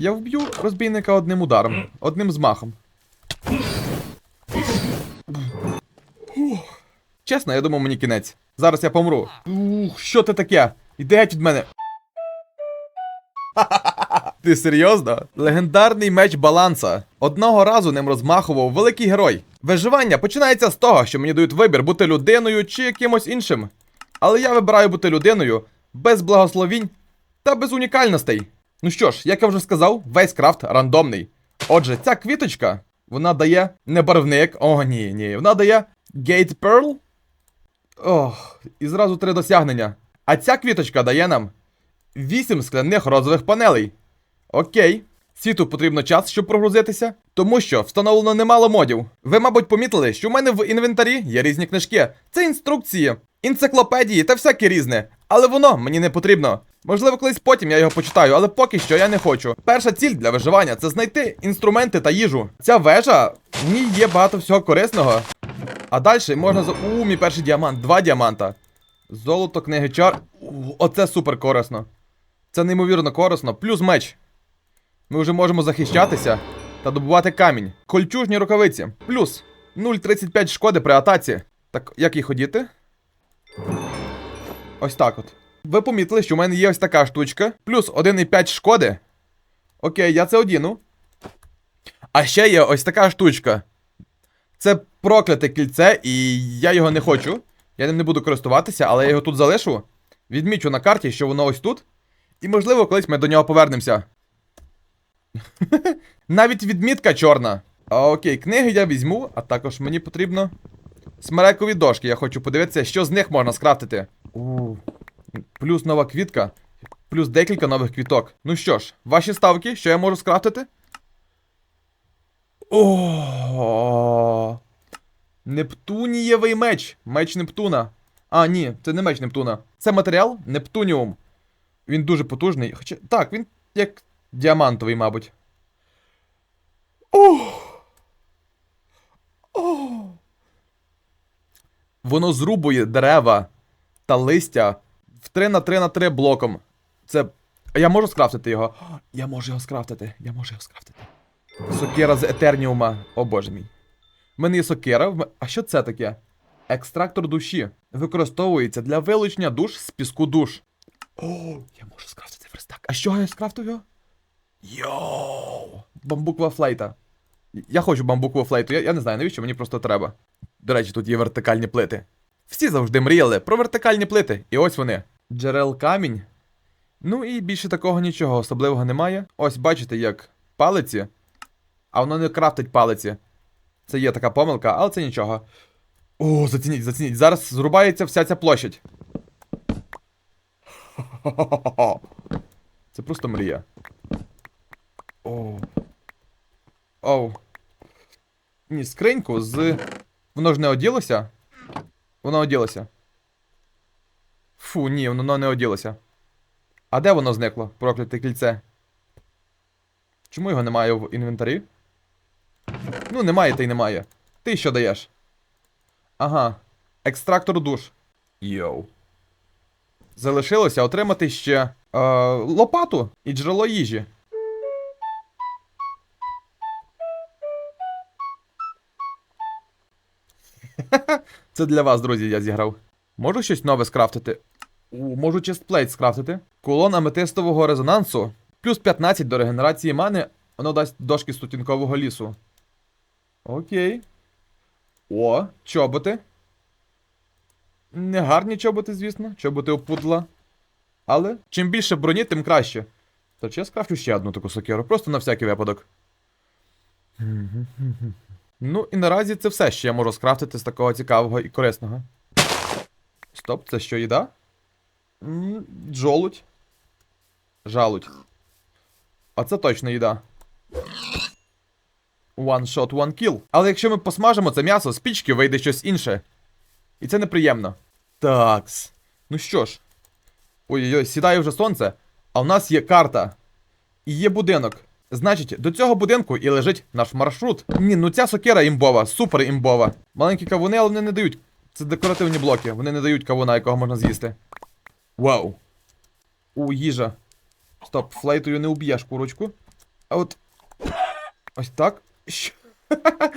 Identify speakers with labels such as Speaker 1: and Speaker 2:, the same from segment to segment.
Speaker 1: Я вб'ю розбійника одним ударом, одним змахом. Чесно, я думав, мені кінець. Зараз я помру. Ух, що це таке? Іди геть від мене. Ти серйозно? Легендарний меч баланса. Одного разу ним розмахував великий герой. Виживання починається з того, що мені дають вибір бути людиною чи якимось іншим. Але я вибираю бути людиною без благословінь та без унікальностей. Ну що ж, як я вже сказав, весь крафт рандомний. Отже, ця квіточка, вона дає не барвник, о ні, ні, вона дає Gate Pearl. Ох, і зразу три досягнення. А ця квіточка дає нам 8 скляних розових панелей. Окей. Світу потрібно час, щоб прогрузитися, тому що встановлено немало модів. Ви, мабуть, помітили, що в мене в інвентарі є різні книжки. Це інструкції, енциклопедії та всяке різне. Але воно мені не потрібно. Можливо, колись потім я його почитаю, але поки що я не хочу. Перша ціль для виживання це знайти інструменти та їжу. Ця вежа, в ній є багато всього корисного. А далі можна за. У, мій перший діамант, два діаманта. Золото, книги чар. У, Оце супер корисно. Це неймовірно корисно. Плюс меч. Ми вже можемо захищатися та добувати камінь. Кольчужні рукавиці. Плюс 0,35 шкоди при атаці. Так, як їх одіти? Ось так от. Ви помітили, що в мене є ось така штучка. Плюс 1,5 шкоди. Окей, я це одіну. А ще є ось така штучка. Це прокляте кільце, і я його не хочу. Я ним не буду користуватися, але я його тут залишу. Відмічу на карті, що воно ось тут. І можливо, колись ми до нього повернемося. Навіть відмітка чорна. Окей, книги я візьму, а також мені потрібно. Смерекові дошки. Я хочу подивитися, що з них можна скрафтити. Плюс нова квітка, плюс декілька нових квіток. Ну що ж, ваші ставки, що я можу скрафтити? О. Нептунієвий меч. Меч Нептуна. А, ні, це не меч Нептуна. Це матеріал Нептуніум. Він дуже потужний. Хоча. Так, він як діамантовий, мабуть. Ох. Ох. Воно зрубує дерева та листя в 3 на 3 на 3 блоком. Це. Я можу скрафтити його? Я можу його скрафтити. Я можу його скрафтити. Сокира з Етерніума. О боже мій. В мене є сокира. А що це таке? Екстрактор душі. Використовується для вилучення душ з піску душ. О, я можу скрафтити верстак. А чого я скрафтив його? Йоу! Бамбукова флейта. Я хочу бамбукову флейту, я, я не знаю, навіщо мені просто треба. До речі, тут є вертикальні плити. Всі завжди мріяли про вертикальні плити, і ось вони. Джерел камінь. Ну і більше такого нічого особливого немає. Ось бачите, як палиці. А воно не крафтить палиці. Це є така помилка, але це нічого. О, зацініть, зацініть. Зараз зрубається вся ця площадь. Це просто мрія. О. Оу. Ні, скриньку з. Воно ж не оділося? Воно оділося. Фу, ні, воно не оділося. А де воно зникло? Прокляте кільце? Чому його немає в інвентарі? Ну, немає та й немає. Ти що даєш? Ага. Екстрактор душ. Йоу. Залишилося отримати ще е, лопату і джерело їжі. Це для вас, друзі, я зіграв. Можу щось нове скрафтити? Можу честплейт скрафтити. Кулон аметистового резонансу. Плюс 15 до регенерації мани. Воно дасть дошки стутінкового лісу. Окей. О, чоботи. Не гарні чоботи, звісно. Чоботи опудла. Але чим більше броні, тим краще. То чи я скрафчу ще одну таку сокеру, просто на всякий випадок. Ну і наразі це все, що я можу скрафтити з такого цікавого і корисного. Стоп, це що їда? Джолудь. Жалудь. А це точно їда. One shot, one kill. Але якщо ми посмажимо це м'ясо, з пічки вийде щось інше. І це неприємно. Такс. Ну що ж. Ой-ой-ой, сідає вже сонце. А в нас є карта. І є будинок. Значить, до цього будинку і лежить наш маршрут. Ні, ну ця сокира імбова, супер імбова. Маленькі кавуни, але вони не дають. Це декоративні блоки, вони не дають кавуна, якого можна з'їсти. Вау. У, їжа. Стоп, флейтою не уб'єш курочку. А от. Ось так.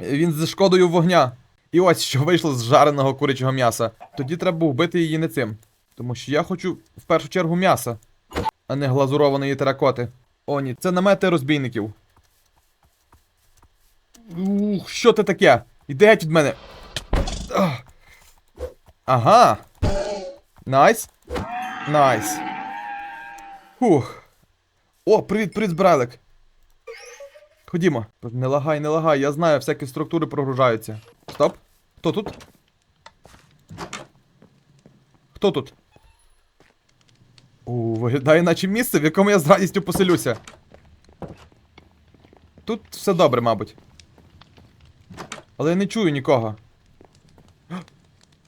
Speaker 1: Він зі шкодою вогня. І ось що вийшло з жареного курячого м'яса. Тоді треба вбити її не цим. Тому що я хочу в першу чергу м'яса, а не глазурованої теракоти. О, ні, це намети розбійників. Ух, що це таке? Іди геть від мене. Ага. Найс. Найс. Фух. О, привіт, привіт, збрайлик. Ходімо. Не лагай, не лагай, я знаю, всякі структури прогружаються. Стоп. Хто тут? Хто тут? О, виглядає наче місце, в якому я з радістю поселюся. Тут все добре, мабуть. Але я не чую нікого.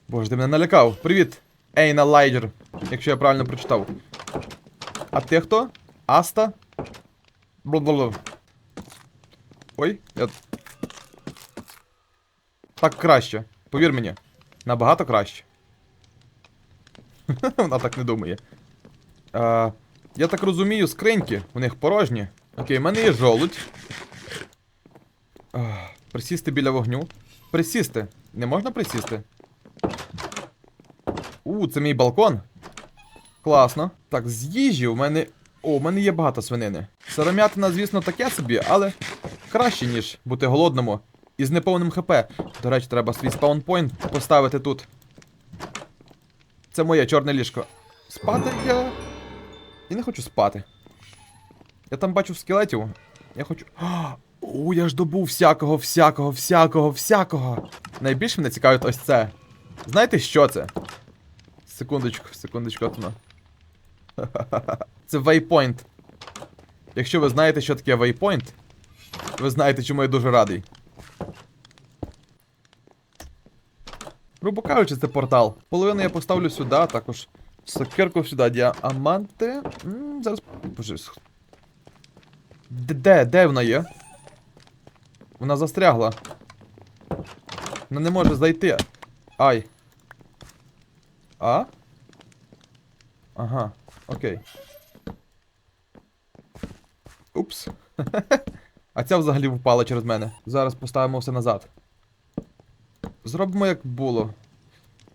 Speaker 1: Боже, ти мене налякав. Привіт, Ейна Лайджер, якщо я правильно прочитав. А ти хто? Аста? Бла-бла-бла. Ой, я. Так краще. Повір мені. Набагато краще. Вона так не думає. А, я так розумію, скриньки у них порожні. Окей, в мене є жолудь. А, присісти біля вогню. Присісти. Не можна присісти? У, це мій балкон. Класно. Так, з їжі у мене. О, у мене є багато свинини. Сиромятина, звісно, таке собі, але краще, ніж бути голодному і з неповним ХП. До речі, треба свій спаунпойнт поставити тут. Це моє чорне ліжко. Спати я. Я не хочу спати. Я там бачу скелетів. Я хочу. О, я ж добув всякого, всякого, всякого, всякого. Найбільше мене цікавить ось це. Знаєте, що це? Секундочку, секундочку, от. Це waypoint. Якщо ви знаєте, що таке waypoint, ви знаєте, чому я дуже радий. Грубо кажучи, це портал. Половину я поставлю сюди, також сокирку сюди, діаманти. М, зараз. Боже. Д- Де? Де вона є? Вона застрягла. Вона не може зайти. Ай. А? Ага, окей. Упс. а ця взагалі впала через мене. Зараз поставимо все назад. Зробимо як було.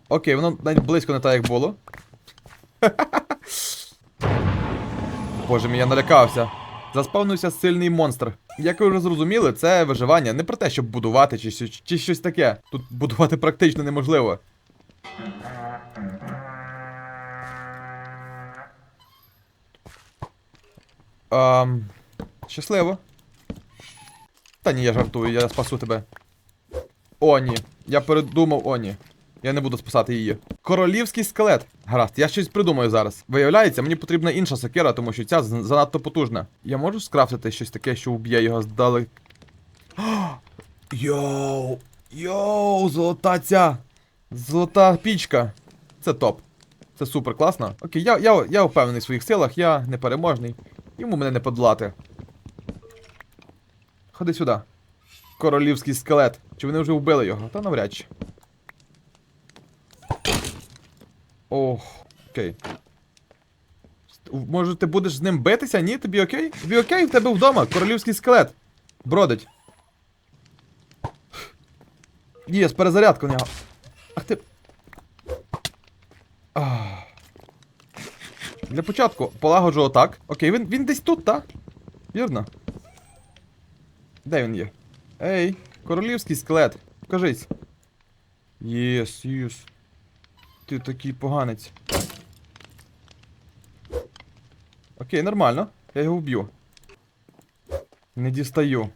Speaker 1: Окей, воно навіть близько не так, як було. Боже мій, я налякався. Заспавнився сильний монстр. Як ви вже зрозуміли, це виживання не про те, щоб будувати чи, щось- чи щось таке. Тут будувати практично неможливо. Ам... Щасливо. Та ні, я жартую, я спасу тебе. О, ні. Я передумав, о, ні. Я не буду спасати її. Королівський скелет. Гаразд, я щось придумаю зараз. Виявляється, мені потрібна інша сокира, тому що ця занадто потужна. Я можу скрафтити щось таке, що вб'є його здалек. Йоу! Йоу, золота ця! Золота пічка. Це топ. Це супер класно. Окей, я, я, я впевнений в своїх силах, я непереможний. Йому мене не подолати. Ходи сюди. Королівський скелет. Чи вони вже вбили його? Та навряд чи. Ох, окей. Може ти будеш з ним битися? Ні? Тобі окей? Тобі окей? В тебе вдома королівський скелет. Бродить. Є, перезарядка у нього. Ах ти. Для початку полагоджу отак. Окей, він, він десь тут, так? Вірно. Де він є? Ей, королівський скелет. Покажись. Єс, єс. Ти такий поганець. Окей, нормально. Я його вб'ю. Не дістаю.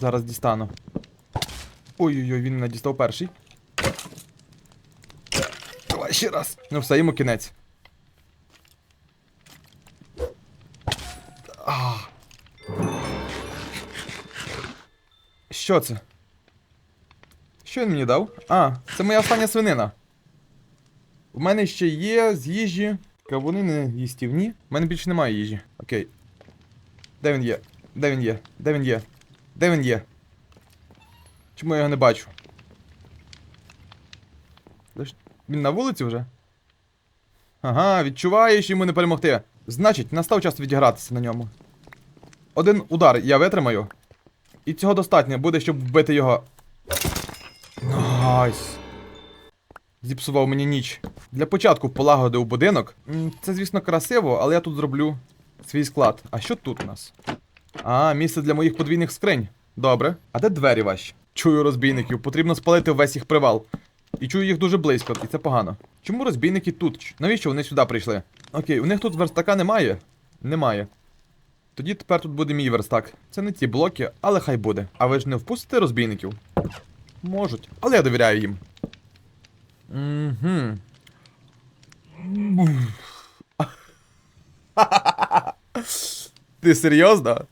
Speaker 1: Зараз дістану. Ой-ой-ой, він мене дістав перший. Давай ще раз. Ну все, йому кінець. А. Що це? Що він мені дав? А, це моя остання свинина. У мене ще є з їжі. Кавуни не їстівні. У мене більше немає їжі. Окей. Де він є? Де він є? Де він є? Де він є? Чому я його не бачу? Він на вулиці вже? Ага, відчуваєш йому не перемогти. Значить, настав час відігратися на ньому. один удар я витримаю. І цього достатньо буде, щоб вбити його. Найс. Зіпсував мені ніч. Для початку полагодив будинок. Це, звісно, красиво, але я тут зроблю свій склад. А що тут у нас? А, місце для моїх подвійних скринь. Добре. А де двері ваші? Чую розбійників, потрібно спалити весь їх привал. І чую їх дуже близько, і це погано. Чому розбійники тут? Навіщо вони сюди прийшли? Окей, у них тут верстака немає? Немає. Тоді тепер тут буде мій верстак. Це не ті блоки, але хай буде. А ви ж не впустите розбійників? Можуть, але я довіряю їм. Угу. Ти серйозно?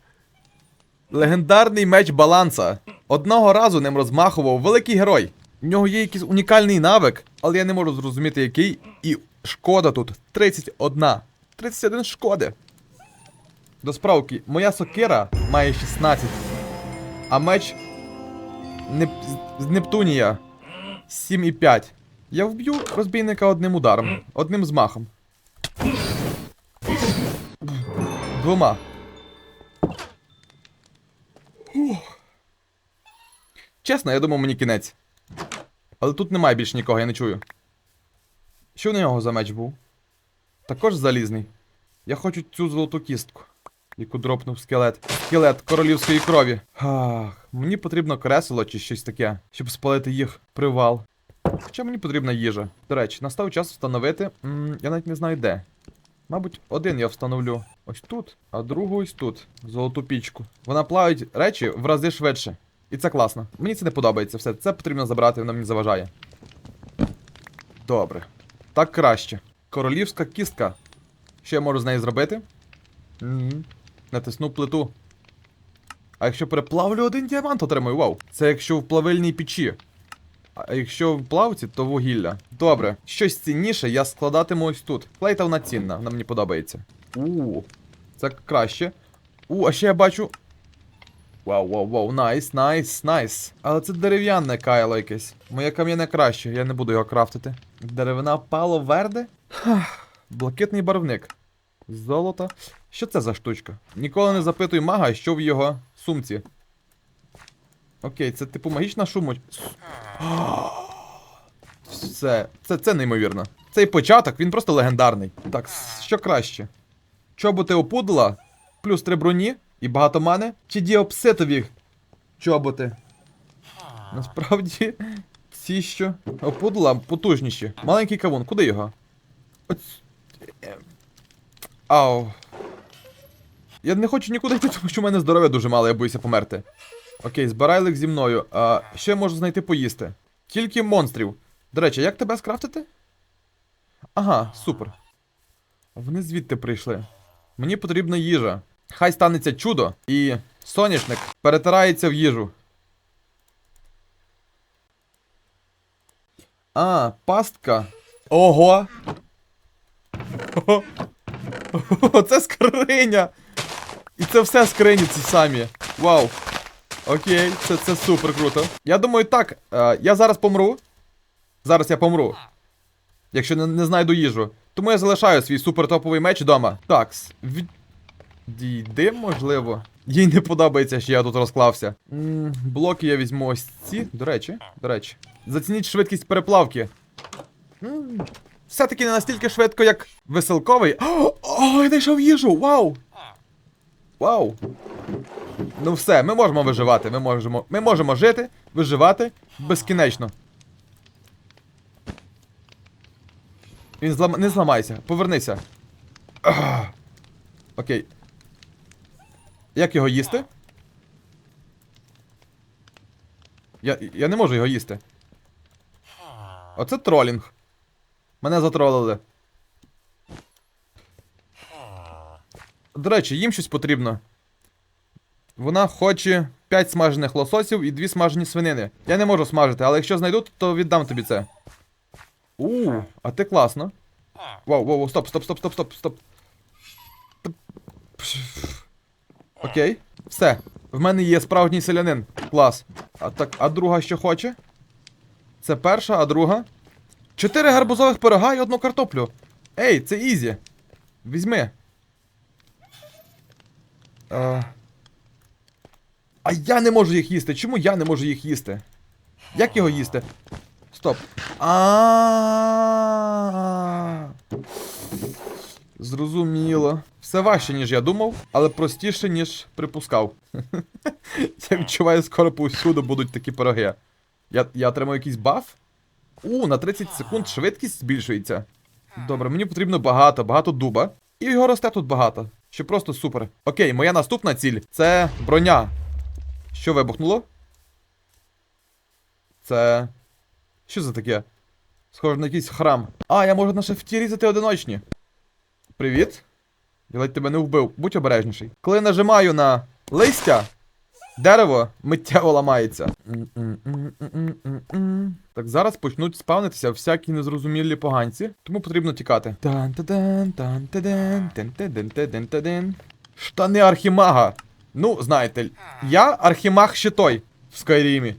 Speaker 1: Легендарний меч баланса. Одного разу ним розмахував великий герой. В нього є якийсь унікальний навик, але я не можу зрозуміти який. І шкода тут 31. 31 шкоди. До справки, моя сокира має 16. А меч Неп... з Нептунія 7,5. Я вб'ю розбійника одним ударом, одним змахом. Двома. Чесно, я думав, мені кінець. Але тут немає більш нікого, я не чую. Що у нього за меч був? Також залізний. Я хочу цю золоту кістку, яку дропнув скелет. Скелет королівської крові. Ах, мені потрібно кресло чи щось таке, щоб спалити їх привал. Хоча мені потрібна їжа. До речі, настав час встановити. М, я навіть не знаю де. Мабуть, один я встановлю ось тут, а другу ось тут. Золоту пічку. Вона плавить речі в рази швидше. І це класно. Мені це не подобається все. Це потрібно забрати, воно мені заважає. Добре. Так краще. Королівська кістка. Що я можу з нею зробити? Угу. Натисну плиту. А якщо переплавлю один діамант, отримую, вау. Це якщо в плавильній печі. А якщо в плавці, то вугілля. Добре, щось цінніше я складатиму ось тут. Плейта вона цінна, вона мені подобається. У, це краще. У, а ще я бачу. Вау, вау, вау, найс, найс, найс. Але це дерев'яне кайло якесь. Моє кам'яне краще, я не буду його крафтити. Деревина пало верде? Блакитний барвник. Золото. Що це за штучка? Ніколи не запитуй мага, що в його сумці. Окей, це типу магічна шумоч. Все, це, це неймовірно. Цей початок, він просто легендарний. Так, що краще? Чоботи опудла, плюс три броні і багато мани, чи діопситові чоботи? Насправді, ці що? Опудла потужніші. Маленький кавун, куди його? Е, Ау. Я не хочу нікуди йти, тому що в мене здоров'я дуже мало, я боюся померти. Окей, збирайлик зі мною. А, я можу знайти поїсти? Тільки монстрів. До речі, як тебе скрафтити? Ага, супер. Вони звідти прийшли. Мені потрібна їжа. Хай станеться чудо, і соняшник перетирається в їжу. А, пастка. Ого. Ого. Це скриня. І це все скрині ці самі. Вау. Окей, це, це супер круто. Я думаю, так. Е, я зараз помру. Зараз я помру. Якщо не, не знайду їжу. Тому я залишаю свій супер топовий меч вдома. Такс. Від... Можливо. Їй не подобається, що я тут розклався. м блоки я візьму ось ці. До речі, до речі. Зацініть швидкість переплавки. Все-таки не настільки швидко, як веселковий. О, я знайшов їжу! Вау! Вау! Ну все, ми можемо виживати. Ми можемо, ми можемо жити, виживати безкінечно. Він злам... не зламайся, повернися. Ах. Окей. Як його їсти? Я, я не можу його їсти. Оце тролінг. Мене затролили. До речі, їм щось потрібно. Вона хоче 5 смажених лососів і 2 смажені свинини. Я не можу смажити, але якщо знайду, то віддам тобі це. У, а ти класно. Вау, вау, вау, стоп, стоп, стоп, стоп, стоп, стоп. Окей, все. В мене є справжній селянин. Клас. А так, а друга що хоче? Це перша, а друга? Чотири гарбузових пирога і одну картоплю. Ей, це ізі. Візьми. Е, А я не можу їх їсти. Чому я не можу їх їсти? Як його їсти? Стоп. Зрозуміло. Все важче, ніж я думав, але простіше, ніж припускав. Я відчуваю, скоро повсюду будуть такі пироги. Я, я отримаю якийсь баф? У, на 30 секунд швидкість збільшується. Добре, мені потрібно багато, багато дуба. І його росте тут багато. Що просто супер. Окей, моя наступна ціль це броня. Що вибухнуло? Це. Що це таке? Схоже на якийсь храм. А, я можу на шифті різати одиночні. Привіт. Я ледь тебе не вбив. Будь обережніший. Коли нажимаю на листя, дерево миттєво ламається. Так, зараз почнуть спавнитися всякі незрозумілі поганці, тому потрібно тікати. Штани архімага. Ну, знаєте, я архімаг щитой в Скайрімі.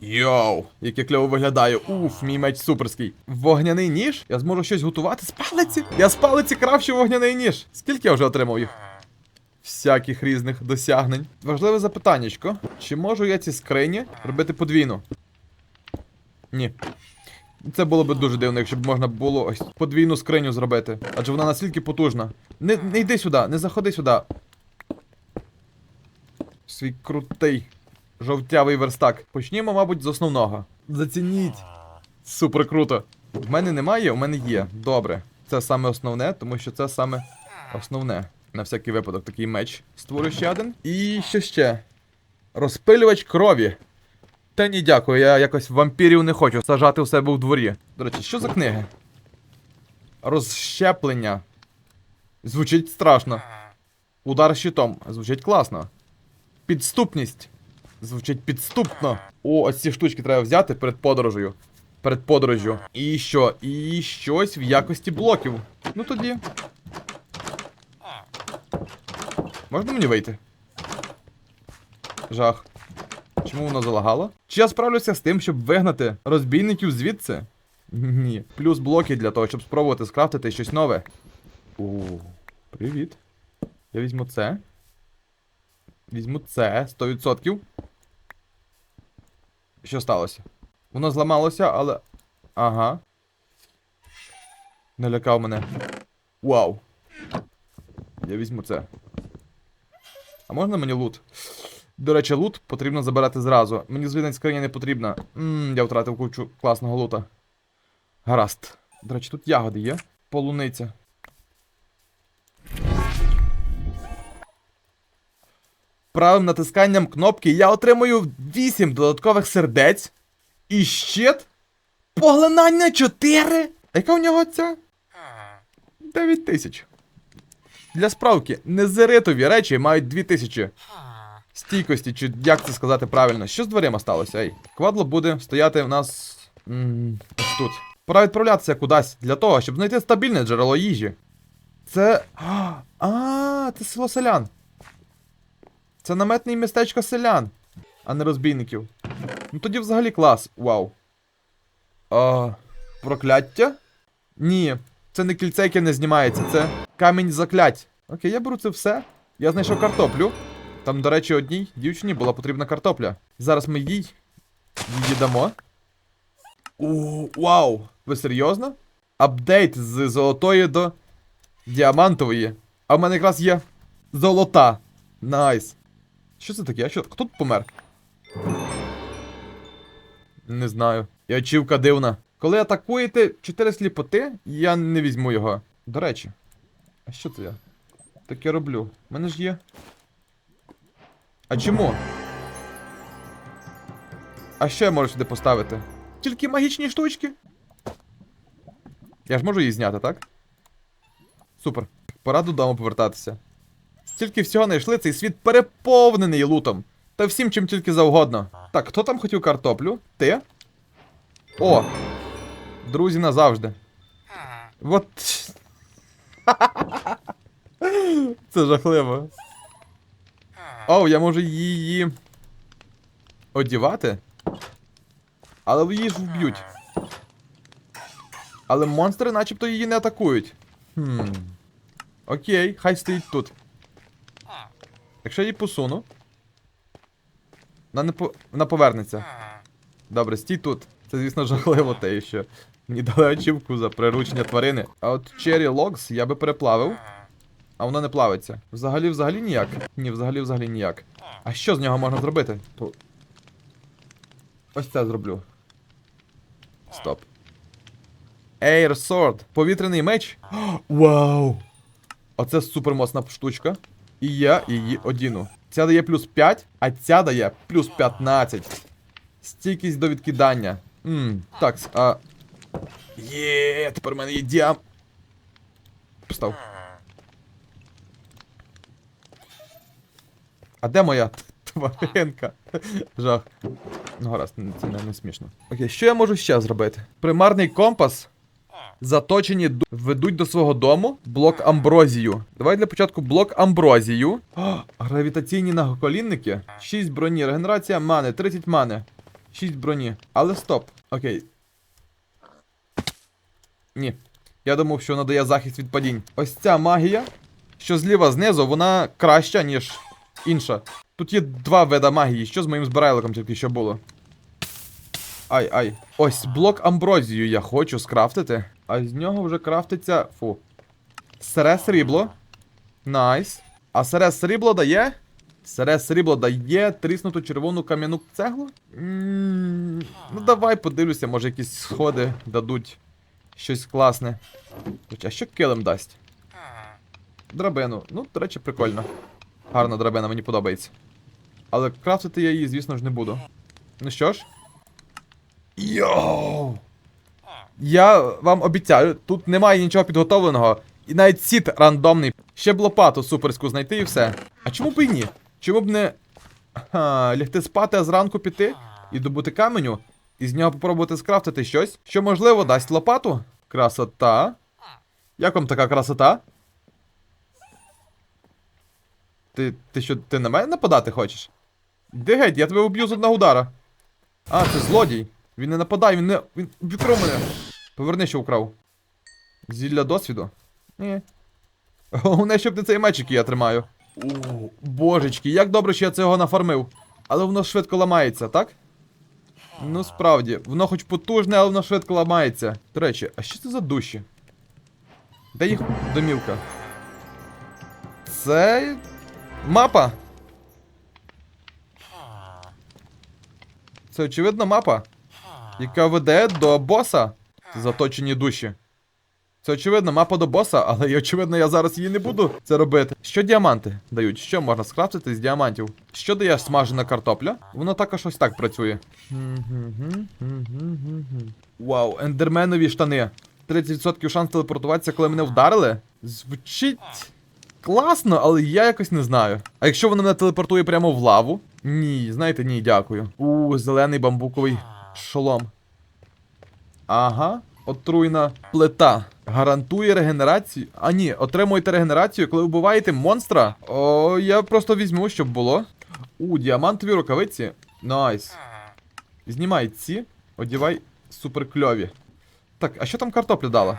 Speaker 1: Йоу, як я кльово виглядаю. Уф, мій меч суперський. Вогняний ніж? Я зможу щось готувати з палиці? Я з палиці крафчу вогняний ніж. Скільки я вже отримав їх? Всяких різних досягнень. Важливе запитаннячко. Чи можу я ці скрині робити подвійно? Ні. Це було б дуже дивно, якщо б можна було ось подвійну скриню зробити. Адже вона настільки потужна. Не, не йди сюди, не заходи сюди. Свій крутий жовтявий верстак. Почнімо, мабуть, з основного. Зацініть. Супер круто. В мене немає, у мене є. Добре. Це саме основне, тому що це саме основне. На всякий випадок такий меч створю ще один. І що ще? Розпилювач крові. Та ні, дякую, я якось вампірів не хочу сажати у себе у дворі. До речі, що за книги? Розщеплення. Звучить страшно. Удар щитом. Звучить класно. Підступність. Звучить підступно. О, ось ці штучки треба взяти перед подорожею. Перед подорожю. І що? І щось в якості блоків. Ну тоді. Можна мені вийти? Жах. Чому воно залагало? Чи я справлюся з тим, щоб вигнати розбійників звідси? Ні. Плюс блоки для того, щоб спробувати скрафтити щось нове. О, привіт. Я візьму це. Візьму це 100%. Що сталося? Воно зламалося, але. Ага. Налякав мене. Вау. Я візьму це. А можна мені лут? До речі, лут потрібно забирати зразу. Мені звідна скриня не потрібна. Ммм, я втратив кучу класного лута. Гаразд. До речі, тут ягоди є. Полуниця. Правим натисканням кнопки я отримую 8 додаткових сердець. І щит. Поглинання 4. А яка у нього ця? 9 тисяч. Для справки, незеритові речі мають 2000 стійкості, чи як це сказати правильно. Що з дверима сталося? Ей? Квадло буде стояти в нас. м, ось тут. Пора відправлятися кудись для того, щоб знайти стабільне джерело їжі. Це. А, це село селян. Це наметне містечко селян, а не розбійників. Ну тоді взагалі клас. Вау. А, прокляття? Ні, це не кільце, яке не знімається, це камінь заклять. Окей, я беру це все. Я знайшов картоплю. Там, до речі, одній дівчині була потрібна картопля. Зараз ми їй її дамо. О, вау! Ви серйозно? Апдейт з золотої до діамантової. А в мене якраз є золота. Найс. Що це таке? Що? Хто тут помер? Не знаю. І очівка дивна. Коли атакуєте 4 сліпоти, я не візьму його. До речі. А що це я? Таке роблю. У мене ж є. А чому? А що я можу сюди поставити? Тільки магічні штучки. Я ж можу її зняти, так? Супер. Пора додому повертатися. Стільки всього знайшли, цей світ переповнений лутом. Та всім чим тільки завгодно. Так, хто там хотів картоплю? Ти? О! Друзі назавжди. Вот. Це жахливо. Оу, я можу її. одівати. Але її ж вб'ють. Але монстри начебто її не атакують. Хм. Окей, хай стоїть тут. Якщо я її посуну. Вона не по... Вона повернеться. Добре, стій тут. Це, звісно, жахливо те, що мені дали очівку за приручення тварини. А от Cherry Logs я би переплавив. А воно не плавиться. Взагалі, взагалі ніяк. Ні, взагалі, взагалі ніяк. А що з нього можна зробити? Ось це зроблю. Стоп. Air Sword. Повітряний меч. Вау! Оце супермоцна штучка. І я її одіну. Ця дає плюс 5, а ця дає плюс 15. Стійкість до відкидання. Ммм, так, а. Є, тепер в мене є діам. Постав. А де моя тваринка? Жах. Ну гаразд, це не, не смішно. Окей, що я можу ще зробити? Примарний компас. Заточені ведуть до свого дому блок амброзію. Давай для початку блок амброзію. О, гравітаційні нагоколінники. 6 броні. Регенерація мани, 30 мани. 6 броні. Але стоп. Окей. Ні. Я думав, що надає захист від падінь. Ось ця магія, що зліва знизу, вона краща, ніж інша. Тут є два вида магії. Що з моїм збирайликом тільки що було? Ай, ай. Ось блок амброзію я хочу скрафтити. А з нього вже крафтиться. Фу. Сере срібло. Найс. А сере срібло дає. Сере срібло дає тріснуту червону кам'яну цеглу? М, Ну давай подивлюся, може якісь сходи дадуть щось класне. Хоча, що килим дасть? Драбину. Ну, до речі, прикольно. Гарна драбина, мені подобається. Але крафтити я її, звісно ж, не буду. Ну що ж. Йоу! Я вам обіцяю, тут немає нічого підготовленого. І навіть сіт рандомний. Ще б лопату суперську знайти і все. А чому б і ні? Чому б не. Ха, лягти спати, а зранку піти і добути каменю, і з нього попробувати скрафтити щось, що можливо дасть лопату? Красота. Як вам така красота? Ти, ти що, ти на мене нападати хочеш? Де геть, я тебе уб'ю з одного удара. А, це злодій. Він не нападає, він не. Він обікрав мене. Поверни, що украв. Зілля досвіду? Ні. Головне, щоб не цей меч, який я тримаю. О, божечки, як добре, що я цього нафармив. Але воно швидко ламається, так? Ну справді, воно хоч потужне, але воно швидко ламається. До речі, а що це за душі? Де їх домівка? Це. Мапа. Це очевидно мапа, яка веде до боса. Заточені душі. Це очевидно мапа до боса, але очевидно, я зараз її не буду це робити. Що діаманти дають? Що можна скрафтити з діамантів? Що дає смажена картопля? Воно також ось так працює. Вау, ендерменові штани. 30% шанс телепортуватися, коли мене вдарили. Звучить класно, але я якось не знаю. А якщо воно мене телепортує прямо в лаву? Ні, знаєте, ні, дякую. У, зелений бамбуковий шолом. Ага, отруйна плита. Гарантує регенерацію. А ні, отримуєте регенерацію, коли вбиваєте монстра. О, я просто візьму, щоб було. У, діамантові рукавиці. Найс. Знімай ці, одівай суперкльові. Так, а що там картопля дала?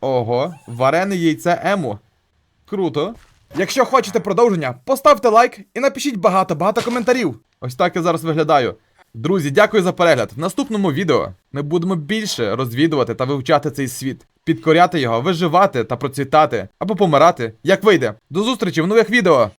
Speaker 1: Ого, варене яйце ему. Круто. Якщо хочете продовження, поставте лайк і напишіть багато-багато коментарів. Ось так я зараз виглядаю. Друзі, дякую за перегляд. В наступному відео ми будемо більше розвідувати та вивчати цей світ, підкоряти його, виживати та процвітати або помирати, як вийде. До зустрічі в нових відео!